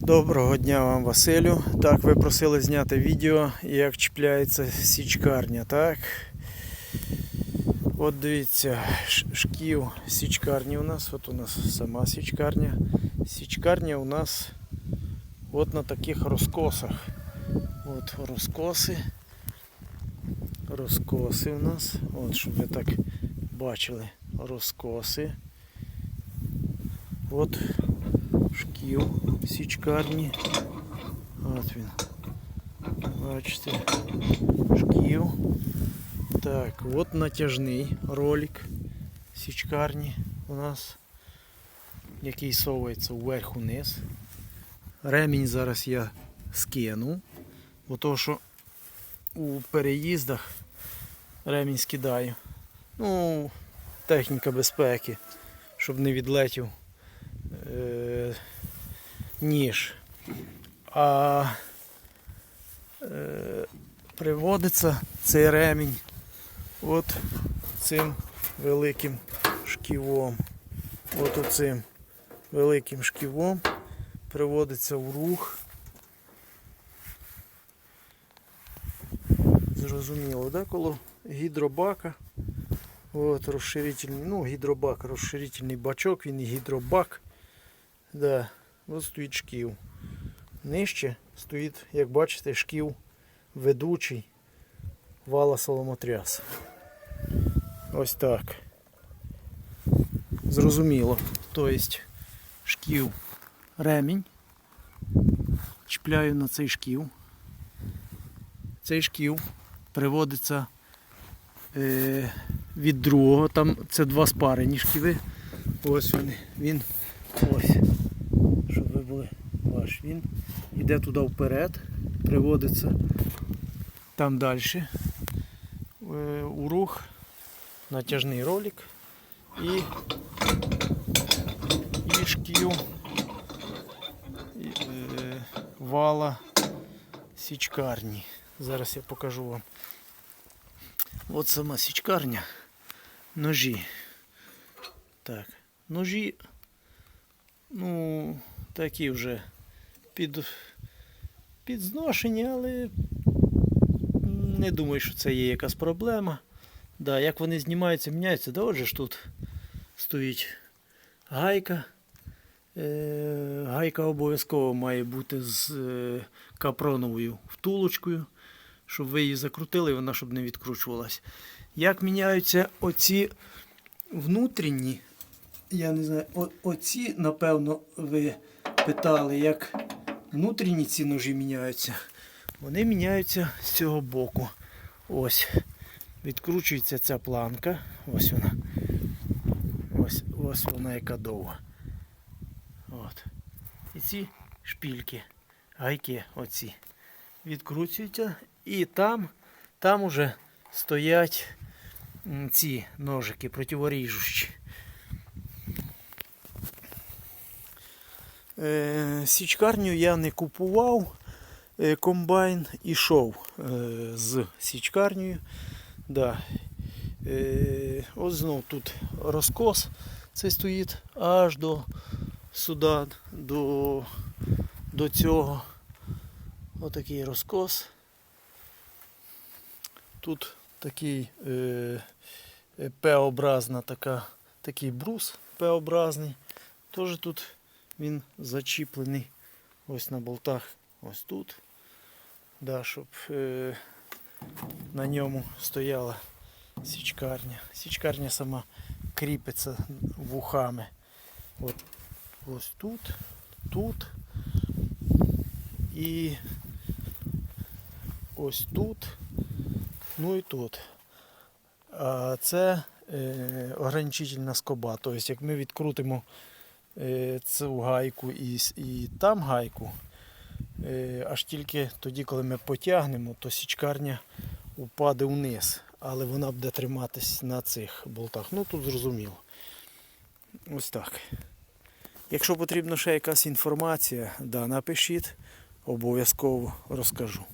Доброго дня вам, Василю. Так, ви просили зняти відео, як чіпляється січкарня, так? От дивіться, шків січкарні у нас. От у нас сама січкарня. Січкарня у нас от на таких розкосах. От розкоси. Розкоси у нас. От, щоб ви так бачили. Розкоси. От шків січкарні. От він. Бачите. Шків. Так, от натяжний ролик січкарні у нас, який совується вверх униз. Ремінь зараз я скину, бо то, що у переїздах ремінь скидаю. Ну, техніка безпеки, щоб не відлетів е, ніж. А е, приводиться цей ремінь от цим великим шківом. От оцим великим шківом приводиться в рух. Зрозуміло, да? Коло гідробака. От розширительний, ну, гідробак, розширительний бачок, він і гідробак. Да, ось стоїть шків. Нижче стоїть, як бачите, шків ведучий вала соломотряс. Ось так. Зрозуміло. Тобто шків ремінь. Чіпляю на цей шків. Цей шків приводиться е, від другого. Там це два спарені шківи. Ось вони. Він ось. Були ваш. Він йде туди вперед, приводиться там далі. Е, у рух натяжний ролик і, і шків і, е, вала січкарні. Зараз я покажу вам. От сама січкарня. Ножі. Так, ножі, ну, такі вже під, під зношення, але не думаю, що це є якась проблема. Да, як вони знімаються, міняються, да отже ж тут стоїть гайка. Е, гайка обов'язково має бути з е, капроновою втулочкою, щоб ви її закрутили, і вона щоб не відкручувалась. Як міняються оці внутрішні, я не знаю, о, оці, напевно, ви питали, як внутрішні ці ножі міняються. Вони міняються з цього боку. Ось. Відкручується ця планка. Ось вона. Ось, ось вона яка довга. От. І ці шпільки, гайки оці. Відкручуються і там, там уже стоять ці ножики противоріжущі. Січкарню я не купував. Е, комбайн ішов е, з січкарнею. Да. Е, ось знов тут розкос. Це стоїть аж до сюди, до, до цього. Отакий розкос. Тут такий е, е, П-образна така, такий брус П-образний. Теж тут він зачіплений ось на болтах, ось тут. Да, щоб е, на ньому стояла січкарня. Січкарня сама кріпиться вухами. От, ось тут, тут і ось тут, ну і тут. А це е, ограничительна скоба. Тобто, як ми відкрутимо цю гайку і, і там гайку, е, аж тільки тоді, коли ми потягнемо, то січкарня упаде вниз, але вона буде триматись на цих болтах. Ну тут зрозуміло. Ось так. Якщо потрібна ще якась інформація, да, напишіть, обов'язково розкажу.